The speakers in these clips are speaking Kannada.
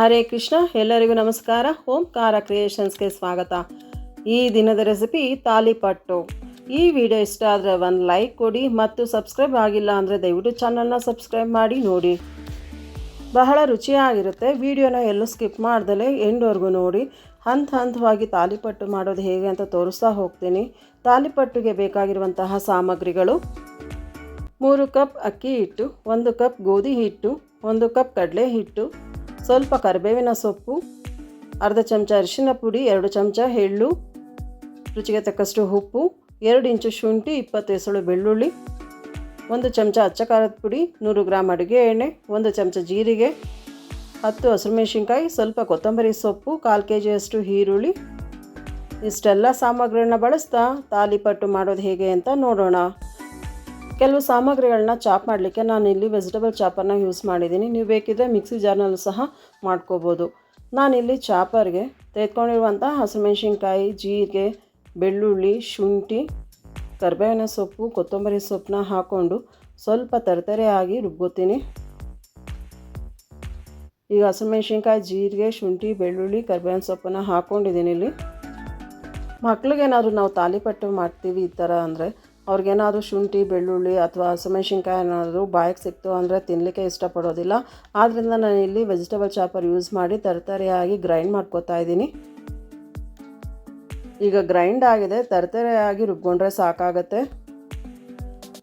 ಹರೇ ಕೃಷ್ಣ, ಎಲ್ಲರಿಗೂ ನಮಸ್ಕಾರ. ಓಂಕಾರ ಕ್ರಿಯೇಷನ್ಸ್ಗೆ ಸ್ವಾಗತ. ಈ ದಿನದ ರೆಸಿಪಿ ತಾಲಿಪಟ್ಟು. ಈ ವಿಡಿಯೋ ಇಷ್ಟ ಆದರೆ ಒಂದು ಲೈಕ್ ಕೊಡಿ ಮತ್ತು ಸಬ್ಸ್ಕ್ರೈಬ್ ಆಗಿಲ್ಲ ಅಂದರೆ ದಯವಿಟ್ಟು ಚಾನಲ್ನ ಸಬ್ಸ್ಕ್ರೈಬ್ ಮಾಡಿ, ನೋಡಿ. ಬಹಳ ರುಚಿಯಾಗಿರುತ್ತೆ. ವಿಡಿಯೋನ ಎಲ್ಲೂ ಸ್ಕಿಪ್ ಮಾಡ್ದಲೇ ಎಂಡ್ವರೆಗೂ ನೋಡಿ. ಹಂತ ಹಂತವಾಗಿ ತಾಲಿಪಟ್ಟು ಮಾಡೋದು ಹೇಗೆ ಅಂತ ತೋರಿಸ್ತಾ ಹೋಗ್ತೀನಿ. ತಾಲಿಪಟ್ಟುಗೆ ಬೇಕಾಗಿರುವಂತಹ ಸಾಮಗ್ರಿಗಳು ಮೂರು ಕಪ್ ಅಕ್ಕಿ ಹಿಟ್ಟು, ಒಂದು ಕಪ್ ಗೋಧಿ ಹಿಟ್ಟು, ಒಂದು ಕಪ್ ಕಡಲೆ ಹಿಟ್ಟು ಸ್ವಲ್ಪ ಕರಿಬೇವಿನ ಸೊಪ್ಪು, ಅರ್ಧ ಚಮಚ ಅರಿಶಿನ ಪುಡಿ, ಎರಡು ಚಮಚ ಎಳ್ಳು, ರುಚಿಗೆ ತಕ್ಕಷ್ಟು ಉಪ್ಪು, ಎರಡು ಇಂಚು ಶುಂಠಿ, ಇಪ್ಪತ್ತು ಎಸಳು ಬೆಳ್ಳುಳ್ಳಿ, ಒಂದು ಚಮಚ ಅಚ್ಚ ಖಾರದ ಪುಡಿ, ನೂರು ಗ್ರಾಮ್ ಅಡುಗೆ ಎಣ್ಣೆ, ಒಂದು ಚಮಚ ಜೀರಿಗೆ, ಹತ್ತು ಹಸಿರುಮೆಣಸಿನ್ಕಾಯಿ ಸ್ವಲ್ಪ ಕೊತ್ತಂಬರಿ ಸೊಪ್ಪು, ಕಾಲು ಕೆ ಜಿಯಷ್ಟು ಈರುಳ್ಳಿ. ಇಷ್ಟೆಲ್ಲ ಸಾಮಗ್ರಿಗಳನ್ನ ಬಳಸ್ತಾ ತಾಲಿಪಟ್ಟು ಮಾಡೋದು ಹೇಗೆ ಅಂತ ನೋಡೋಣ. ಕೆಲವು ಸಾಮಗ್ರಿಗಳನ್ನ ಚಾಪ್ ಮಾಡಲಿಕ್ಕೆ ನಾನು ಇಲ್ಲಿ ವೆಜಿಟೇಬಲ್ ಚಾಪರ್ನ ಯೂಸ್ ಮಾಡಿದ್ದೀನಿ. ನೀವು ಬೇಕಿದ್ದರೆ ಮಿಕ್ಸಿ ಜಾರ್ನಲ್ಲೂ ಸಹ ಮಾಡ್ಕೋಬೋದು. ನಾನಿಲ್ಲಿ ಚಾಪರ್ಗೆ ತೆಗೆದುಕೊಂಡಿರುವಂಥ ಹಸಿಮೆಣ್ಸಿನ್ಕಾಯಿ, ಜೀರಿಗೆ, ಬೆಳ್ಳುಳ್ಳಿ, ಶುಂಠಿ, ಕರಿಬೇವಿನ ಸೊಪ್ಪು, ಕೊತ್ತಂಬರಿ ಸೊಪ್ಪನ್ನ ಹಾಕ್ಕೊಂಡು ಸ್ವಲ್ಪ ತರತರೆಯಾಗಿ ರುಬ್ಬೋತೀನಿ ಈಗ ಹಸಿಮೆಣ್ಸಿನ್ಕಾಯಿ, ಜೀರಿಗೆ, ಶುಂಠಿ, ಬೆಳ್ಳುಳ್ಳಿ, ಕರಿಬೇವಿನ ಸೊಪ್ಪನ್ನ ಹಾಕ್ಕೊಂಡಿದ್ದೀನಿ ಇಲ್ಲಿ. ಮಕ್ಳಿಗೇನಾದರೂ ನಾವು ತಾಲಿಪಟ್ಟು ಮಾಡ್ತೀವಿ ಈ ಥರ ಅಂದರೆ ಅವ್ರಿಗೇನಾದರೂ ಶುಂಠಿ, ಬೆಳ್ಳುಳ್ಳಿ ಅಥವಾ ಹಸಿಮೆಣ್ಸಿನ್ಕಾಯಿ ಏನಾದರೂ ಬಾಯಿಗೆ ಸಿಕ್ತು ಅಂದರೆ ತಿನ್ನಲಿಕ್ಕೆ ಇಷ್ಟಪಡೋದಿಲ್ಲ. ಆದ್ದರಿಂದ ನಾನು ಇಲ್ಲಿ ವೆಜಿಟೇಬಲ್ ಚಾಪರ್ ಯೂಸ್ ಮಾಡಿ ತರತರಿಯಾಗಿ ಗ್ರೈಂಡ್ ಮಾಡ್ಕೋತಾ ಇದ್ದೀನಿ. ಈಗ ಗ್ರೈಂಡ್ ಆಗಿದೆ, ತರತರೆಯಾಗಿ ರುಬ್ಕೊಂಡ್ರೆ ಸಾಕಾಗತ್ತೆ.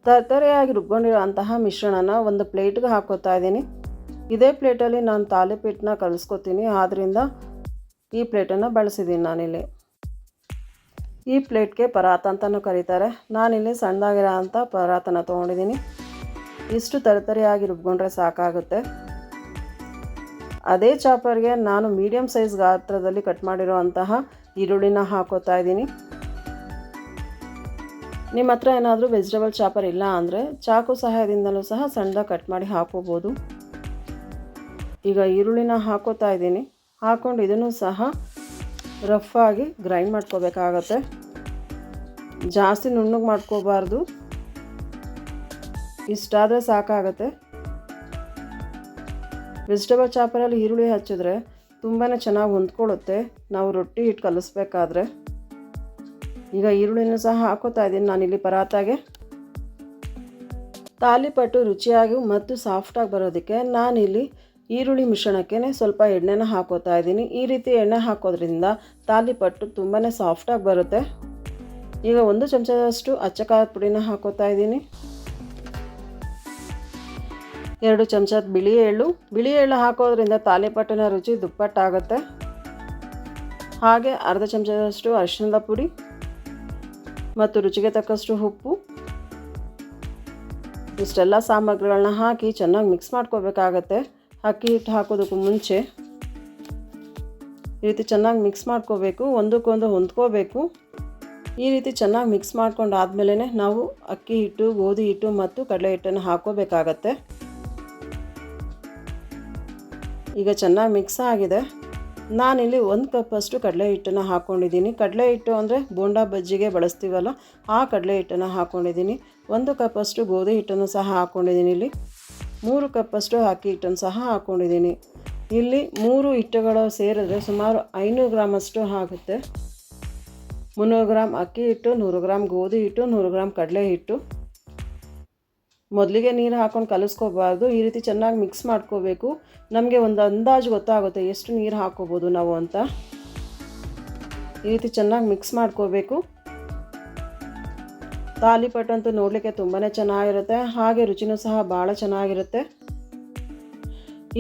ತರತರೆಯಾಗಿ ರುಬ್ಕೊಂಡಿರುವಂತಹ ಮಿಶ್ರಣನ ಒಂದು ಪ್ಲೇಟ್ಗೆ ಹಾಕೋತಾ ಇದ್ದೀನಿ. ಇದೇ ಪ್ಲೇಟಲ್ಲಿ ನಾನು ತಾಲಿಪಿಟ್ಟನ್ನ ಕಲಿಸ್ಕೊತೀನಿ. ಆದ್ದರಿಂದ ಈ ಪ್ಲೇಟನ್ನು ಬಳಸಿದ್ದೀನಿ ನಾನಿಲ್ಲಿ. ಈ ಪ್ಲೇಟ್ಗೆ ಪರಾತ ಅಂತಲೂ ಕರೀತಾರೆ. ನಾನಿಲ್ಲಿ ಸಣ್ಣದಾಗಿರೋ ಅಂಥ ಪರಾತನ ತೊಗೊಂಡಿದ್ದೀನಿ. ಇಷ್ಟು ತರತರಿಯಾಗಿ ರುಬ್ಕೊಂಡ್ರೆ ಸಾಕಾಗುತ್ತೆ. ಅದೇ ಚಾಪರ್ಗೆ ನಾನು ಮೀಡಿಯಮ್ ಸೈಜ್ ಗಾತ್ರದಲ್ಲಿ ಕಟ್ ಮಾಡಿರೋ ಅಂತಹ ಈರುಳ್ಳಿನ ಹಾಕೋತಾ ಇದ್ದೀನಿ. ನಿಮ್ಮ ಹತ್ರ ಏನಾದರೂ ವೆಜಿಟೇಬಲ್ ಚಾಪರ್ ಇಲ್ಲ ಅಂದರೆ ಚಾಕು ಸಹಾಯದಿಂದಲೂ ಸಹ ಸಣ್ಣದಾಗಿ ಕಟ್ ಮಾಡಿ ಹಾಕೋಬೋದು. ಈಗ ಈರುಳ್ಳಿನ ಹಾಕೋತಾ ಇದ್ದೀನಿ. ಹಾಕ್ಕೊಂಡು ಇದನ್ನು ಸಹ ರಫ್ ಆಗಿ ಗ್ರೈಂಡ್ ಮಾಡ್ಕೋಬೇಕಾಗತ್ತೆ. ಜಾಸ್ತಿ ನುಣ್ಣಗೆ ಮಾಡ್ಕೋಬಾರ್ದು. ಇಷ್ಟಾದರೆ ಸಾಕಾಗತ್ತೆ. ವೆಜಿಟೇಬಲ್ ಚಾಪರಲ್ಲಿ ಈರುಳ್ಳಿ ಹಚ್ಚಿದ್ರೆ ತುಂಬಾ ಚೆನ್ನಾಗಿ ಹೊಂದ್ಕೊಳ್ಳುತ್ತೆ. ನಾವು ರೊಟ್ಟಿ ಹಿಟ್ಟು ಕಲಿಸ್ಬೇಕಾದ್ರೆ. ಈಗ ಈರುಳ್ಳಿನೂ ಸಹ ಹಾಕೋತಾ ಇದ್ದೀನಿ ನಾನಿಲ್ಲಿ ಪರಾತಾಗೆ. ತಾಲಿಪಟ್ಟು ರುಚಿಯಾಗಿ ಮತ್ತು ಸಾಫ್ಟಾಗಿ ಬರೋದಕ್ಕೆ ನಾನಿಲ್ಲಿ ಈರುಳ್ಳಿ ಮಿಶ್ರಣಕ್ಕೆ ಸ್ವಲ್ಪ ಎಣ್ಣೆನ ಹಾಕೋತಾ ಇದ್ದೀನಿ. ಈ ರೀತಿ ಎಣ್ಣೆ ಹಾಕೋದ್ರಿಂದ ತಾಲಿಪಟ್ಟು ತುಂಬಾ ಸಾಫ್ಟಾಗಿ ಬರುತ್ತೆ. ಈಗ ಒಂದು ಚಮಚದಷ್ಟು ಅಚ್ಚ ಖಾರದ ಪುಡಿನ ಹಾಕೋತಾ ಇದ್ದೀನಿ. ಎರಡು ಚಮಚದ ಬಿಳಿ ಎಳ್ಳು. ಬಿಳಿ ಎಳ್ಳು ಹಾಕೋದ್ರಿಂದ ತಾಲಿಪಟ್ಟಿನ ರುಚಿ ದುಪ್ಪಟ್ಟಾಗುತ್ತೆ. ಹಾಗೆ ಅರ್ಧ ಚಮಚದಷ್ಟು ಅರಿಶಿಣದ ಪುಡಿ ಮತ್ತು ರುಚಿಗೆ ತಕ್ಕಷ್ಟು ಉಪ್ಪು. ಇಷ್ಟೆಲ್ಲ ಸಾಮಗ್ರಿಗಳನ್ನ ಹಾಕಿ ಚೆನ್ನಾಗಿ ಮಿಕ್ಸ್ ಮಾಡ್ಕೋಬೇಕಾಗತ್ತೆ. ಅಕ್ಕಿ ಹಿಟ್ಟು ಹಾಕೋದಕ್ಕೂ ಮುಂಚೆ ಈ ರೀತಿ ಚೆನ್ನಾಗಿ ಮಿಕ್ಸ್ ಮಾಡ್ಕೋಬೇಕು ಒಂದಕ್ಕೊಂದು ಹೊಂದ್ಕೋಬೇಕು. ಈ ರೀತಿ ಚೆನ್ನಾಗಿ ಮಿಕ್ಸ್ ಮಾಡ್ಕೊಂಡು ಆದಮೇಲೆ ನಾವು ಅಕ್ಕಿ ಹಿಟ್ಟು, ಗೋಧಿ ಹಿಟ್ಟು ಮತ್ತು ಕಡಲೆ ಹಿಟ್ಟನ್ನು ಹಾಕೋಬೇಕಾಗತ್ತೆ. ಈಗ ಚೆನ್ನಾಗಿ ಮಿಕ್ಸ್ ಆಗಿದೆ. ನಾನಿಲ್ಲಿ ಒಂದು ಕಪ್ಪಷ್ಟು ಕಡಲೆ ಹಿಟ್ಟನ್ನು ಹಾಕ್ಕೊಂಡಿದ್ದೀನಿ ಕಡಲೆ ಹಿಟ್ಟು ಅಂದರೆ ಬೋಂಡಾ ಬಜ್ಜಿಗೆ ಬಳಸ್ತೀವಲ್ಲ, ಆ ಕಡಲೆ ಹಿಟ್ಟನ್ನು ಹಾಕ್ಕೊಂಡಿದ್ದೀನಿ ಒಂದು ಕಪ್ಪಷ್ಟು ಗೋಧಿ ಹಿಟ್ಟನ್ನು ಸಹ ಹಾಕ್ಕೊಂಡಿದ್ದೀನಿ ಇಲ್ಲಿ. ಮೂರು ಕಪ್ಪಷ್ಟು ಅಕ್ಕಿ ಹಿಟ್ಟನ್ನು ಸಹ ಹಾಕ್ಕೊಂಡಿದ್ದೀನಿ ಇಲ್ಲಿ ಮೂರು ಹಿಟ್ಟುಗಳು ಸೇರಿದ್ರೆ ಸುಮಾರು ಐನೂರು ಗ್ರಾಮಷ್ಟು ಆಗುತ್ತೆ. ಮುನ್ನೂರು ಗ್ರಾಮ್ ಅಕ್ಕಿ ಹಿಟ್ಟು, ನೂರು ಗ್ರಾಮ್ ಗೋಧಿ ಹಿಟ್ಟು, ನೂರು ಗ್ರಾಮ್ ಕಡಲೆ ಹಿಟ್ಟು. ಮೊದಲಿಗೆ ನೀರು ಹಾಕ್ಕೊಂಡು ಕಲಿಸ್ಕೋಬಾರ್ದು. ಈ ರೀತಿ ಚೆನ್ನಾಗಿ ಮಿಕ್ಸ್ ಮಾಡ್ಕೋಬೇಕು. ನಮಗೆ ಒಂದು ಅಂದಾಜು ಗೊತ್ತಾಗುತ್ತೆ ಎಷ್ಟು ನೀರು ಹಾಕ್ಕೋಬೋದು ನಾವು ಅಂತ. ಈ ರೀತಿ ಚೆನ್ನಾಗಿ ಮಿಕ್ಸ್ ಮಾಡ್ಕೋಬೇಕು. ತಾಲಿಪಟ್ಟು ಅಂತೂ ನೋಡಲಿಕ್ಕೆ ತುಂಬಾ ಚೆನ್ನಾಗಿರುತ್ತೆ. ಹಾಗೆ ರುಚಿನೂ ಸಹ ಭಾಳ ಚೆನ್ನಾಗಿರುತ್ತೆ.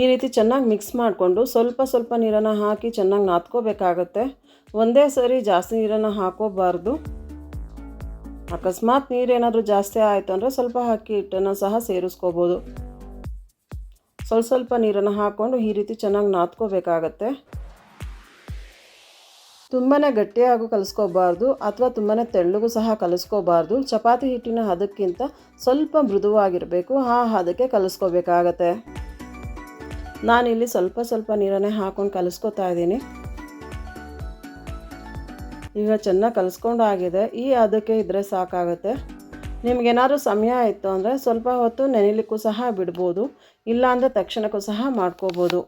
ಈ ರೀತಿ ಚೆನ್ನಾಗಿ ಮಿಕ್ಸ್ ಮಾಡಿಕೊಂಡು ಸ್ವಲ್ಪ ಸ್ವಲ್ಪ ನೀರನ್ನು ಹಾಕಿ ಚೆನ್ನಾಗಿ ನಾದ್ಕೋಬೇಕಾಗತ್ತೆ. ಒಂದೇ ಸರಿ ಜಾಸ್ತಿ ನೀರನ್ನು ಹಾಕೋಬಾರ್ದು. ಅಕಸ್ಮಾತ್ ನೀರೇನಾದರೂ ಜಾಸ್ತಿ ಆಯಿತು ಅಂದರೆ ಸ್ವಲ್ಪ ಅಕ್ಕಿ ಹಿಟ್ಟನ್ನು ಸಹ ಸೇರಿಸ್ಕೋಬೋದು. ಸ್ವಲ್ಪ ಸ್ವಲ್ಪ ನೀರನ್ನು ಹಾಕ್ಕೊಂಡು ಈ ರೀತಿ ಚೆನ್ನಾಗಿ ನಾದ್ಕೋಬೇಕಾಗತ್ತೆ. ತುಂಬಾ ಗಟ್ಟಿಯಾಗೂ ಕಲಿಸ್ಕೋಬಾರ್ದು ಅಥವಾ ತುಂಬಾ ತೆಳ್ಳಗೂ ಸಹ ಕಲಿಸ್ಕೋಬಾರ್ದು. ಚಪಾತಿ ಹಿಟ್ಟಿನ ಹದಕ್ಕಿಂತ ಸ್ವಲ್ಪ ಮೃದುವಾಗಿರಬೇಕು, ಆ ಹದಕ್ಕೆ ಕಲಿಸ್ಕೋಬೇಕಾಗತ್ತೆ. ನಾನಿಲ್ಲಿ ಸ್ವಲ್ಪ ಸ್ವಲ್ಪ ನೀರನ್ನೇ ಹಾಕ್ಕೊಂಡು ಕಲಿಸ್ಕೊತಾ ಇದ್ದೀನಿ. ಈಗ ಚೆನ್ನಾಗಿ ಕಲಿಸ್ಕೊಂಡಾಗಿದೆ ಈ ಹದಕ್ಕೆ ಇದ್ದರೆ ಸಾಕಾಗುತ್ತೆ. ನಿಮಗೇನಾದ್ರೂ ಸಮಯ ಇತ್ತು ಅಂದರೆ ಸ್ವಲ್ಪ ಹೊತ್ತು ನೆನೆಯಲಿಕ್ಕೂ ಸಹ ಬಿಡ್ಬೋದು, ಇಲ್ಲಾಂದರೆ ತಕ್ಷಣಕ್ಕೂ ಸಹ ಮಾಡ್ಕೋಬೋದು.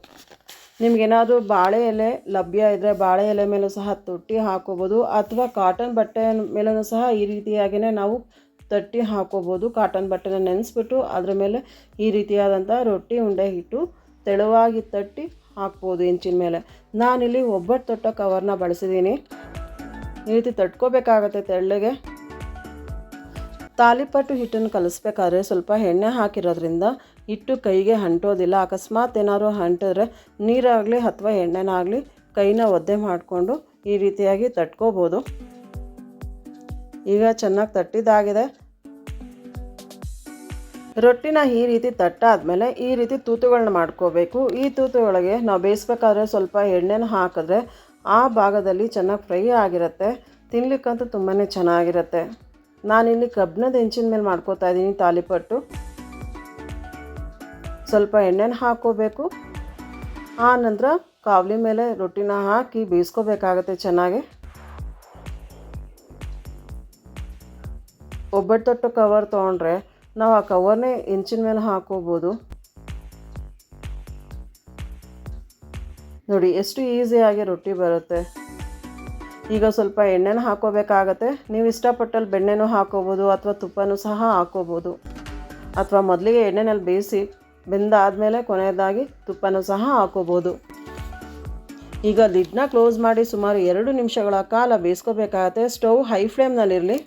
ನಿಮಗೇನಾದರೂ ಬಾಳೆ ಎಲೆ ಲಭ್ಯ ಇದ್ದರೆ ಬಾಳೆ ಎಲೆ ಮೇಲೂ ಸಹ ತೊಟ್ಟಿ ಹಾಕೋಬೋದು ಅಥವಾ ಕಾಟನ್ ಬಟ್ಟೆ ಮೇಲೂ ಸಹ ಈ ರೀತಿಯಾಗಿಯೇ ನಾವು ತಟ್ಟಿ ಹಾಕೋಬೋದು. ಕಾಟನ್ ಬಟ್ಟೆನ ನೆನೆಸ್ಬಿಟ್ಟು ಅದ್ರ ಮೇಲೆ ಈ ರೀತಿಯಾದಂಥ ರೊಟ್ಟಿ ಉಂಡೆ ಹಿಟ್ಟು ತೆಳುವಾಗಿ ತಟ್ಟಿ ಹಾಕ್ಬೋದು ಇಂಚಿನ ಮೇಲೆ. ನಾನಿಲ್ಲಿ ಒಬ್ಬಟ್ಟು ತೊಟ್ಟ ಕವರ್ನ ಬಳಸಿದ್ದೀನಿ ಈ ರೀತಿ ತಟ್ಕೋಬೇಕಾಗತ್ತೆ ತೆಳ್ಳಗೆ. ತಾಲಿಪಟ್ಟು ಹಿಟ್ಟನ್ನು ಕಲಿಸ್ಬೇಕಾದ್ರೆ ಸ್ವಲ್ಪ ಎಣ್ಣೆ ಹಾಕಿರೋದ್ರಿಂದ ಹಿಟ್ಟು ಕೈಗೆ ಅಂಟೋದಿಲ್ಲ. ಅಕಸ್ಮಾತ್ ಏನಾದರೂ ಅಂಟಿದ್ರೆ ನೀರಾಗಲಿ ಅಥವಾ ಎಣ್ಣೆನಾಗಲಿ ಕೈನ ಒದ್ದೆ ಮಾಡಿಕೊಂಡು ಈ ರೀತಿಯಾಗಿ ತಟ್ಕೋಬೋದು. ಈಗ ಚೆನ್ನಾಗಿ ತಟ್ಟಿದ್ದಾಗಿದೆ ರೊಟ್ಟಿನ ಈ ರೀತಿ ತಟ್ಟಾದಮೇಲೆ ಈ ರೀತಿ ತೂತುಗಳನ್ನ ಮಾಡ್ಕೋಬೇಕು. ಈ ತೂತುಗಳಿಗೆ ನಾವು ಬೇಯಿಸ್ಬೇಕಾದ್ರೆ ಸ್ವಲ್ಪ ಎಣ್ಣೆನ ಹಾಕಿದ್ರೆ ಆ ಭಾಗದಲ್ಲಿ ಚೆನ್ನಾಗಿ ಫ್ರೈ ಆಗಿರುತ್ತೆ. ತಿನ್ಲಿಕ್ಕಂತೂ ತುಂಬಾ ಚೆನ್ನಾಗಿರುತ್ತೆ. ನಾನಿಲ್ಲಿ ಕಬ್ಬಿಣದ ಹೆಂಚಿನ ಮೇಲೆ ಮಾಡ್ಕೋತಾ ಇದ್ದೀನಿ ತಾಲಿಪಟ್ಟು. ಸ್ವಲ್ಪ ಎಣ್ಣೆನ ಹಾಕ್ಕೋಬೇಕು ಆ ನಂತರ ಕಾವಲಿ ಮೇಲೆ ರೊಟ್ಟಿನ ಹಾಕಿ ಬೇಯಿಸ್ಕೋಬೇಕಾಗತ್ತೆ ಚೆನ್ನಾಗಿ. ಒಬ್ಬಟ್ಟು ತೊಟ್ಟು ಕವರ್ ತೊಗೊಂಡ್ರೆ ನಾವು ಆ ಕವರ್ನೇ ಇಂಚಿನ ಮೇಲೆ ಹಾಕೋಬೋದು. ನೋಡಿ, ಎಷ್ಟು ಈಸಿಯಾಗಿ ರೊಟ್ಟಿ ಬರುತ್ತೆ. ಈಗ ಸ್ವಲ್ಪ ಎಣ್ಣೆನ ಹಾಕೋಬೇಕಾಗತ್ತೆ. ನೀವು ಇಷ್ಟಪಟ್ಟಲ್ಲಿ ಬೆಣ್ಣೆನೂ ಹಾಕೋಬೋದು ಅಥವಾ ತುಪ್ಪನೂ ಸಹ ಹಾಕೋಬೋದು. ಅಥವಾ ಮೊದಲಿಗೆ ಎಣ್ಣೆನಲ್ಲಿ ಬೇಯಿಸಿ ಬೆಂದಾದಮೇಲೆ ಕೊನೆಯದಾಗಿ ತುಪ್ಪನೂ ಸಹ ಹಾಕೋಬೋದು. ಈಗ ಲಿಡ್ನ ಕ್ಲೋಸ್ ಮಾಡಿ ಸುಮಾರು ಎರಡು ನಿಮಿಷಗಳ ಕಾಲ ಬೇಯಿಸ್ಕೋಬೇಕಾಗತ್ತೆ. ಸ್ಟವ್ ಹೈ ಫ್ಲೇಮ್ನಲ್ಲಿರಲಿ.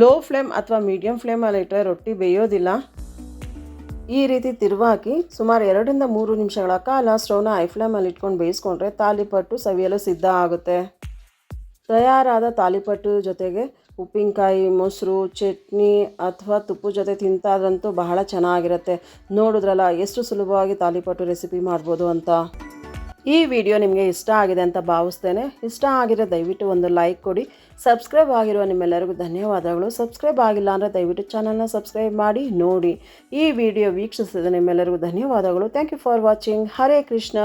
ಲೋ ಫ್ಲೇಮ್ ಅಥವಾ ಮೀಡಿಯಮ್ ಫ್ಲೇಮಲ್ಲಿ ಇಟ್ಟರೆ ರೊಟ್ಟಿ ಬೇಯೋದಿಲ್ಲ. ಈ ರೀತಿ ತಿರುವಾಕಿ ಸುಮಾರು ಎರಡರಿಂದ ಮೂರು ನಿಮಿಷಗಳ ಕಾಲ ಸ್ಟವ್ನ ಹೈ ಫ್ಲೇಮಲ್ಲಿ ಇಟ್ಕೊಂಡು ಬೇಯಿಸ್ಕೊಂಡ್ರೆ ತಾಲಿಪಟ್ಟು ಸವಿಯಲು ಸಿದ್ಧ ಆಗುತ್ತೆ. ತಯಾರಾದ ತಾಲಿಪಟ್ಟು ಜೊತೆಗೆ ಉಪ್ಪಿನಕಾಯಿ, ಮೊಸರು, ಚಟ್ನಿ ಅಥವಾ ತುಪ್ಪದ ಜೊತೆ ತಿಂತಾದ್ರಂತೂ ಬಹಳ ಚೆನ್ನಾಗಿರುತ್ತೆ. ನೋಡಿದ್ರಲ್ಲ, ಎಷ್ಟು ಸುಲಭವಾಗಿ ತಾಲಿಪಟ್ಟು ರೆಸಿಪಿ ಮಾಡ್ಬೋದು ಅಂತ. ಈ ವಿಡಿಯೋ ನಿಮಗೆ ಇಷ್ಟ ಆಗಿದೆ ಅಂತ ಭಾವಿಸ್ತೇನೆ. ಇಷ್ಟ ಆಗಿದ್ರೆ ದಯವಿಟ್ಟು ಒಂದು ಲೈಕ್ ಕೊಡಿ. ಸಬ್ಸ್ಕ್ರೈಬ್ ಆಗಿರುವ ನಿಮ್ಮೆಲ್ಲರಿಗೂ ಧನ್ಯವಾದಗಳು. ಸಬ್ಸ್ಕ್ರೈಬ್ ಆಗಿಲ್ಲ ಅಂದರೆ ದಯವಿಟ್ಟು ಚಾನಲ್ನ ಸಬ್ಸ್ಕ್ರೈಬ್ ಮಾಡಿ, ನೋಡಿ. ಈ ವಿಡಿಯೋ ವೀಕ್ಷಿಸಿದ ನಿಮ್ಮೆಲ್ಲರಿಗೂ ಧನ್ಯವಾದಗಳು. Thank you for watching Hare Krishna.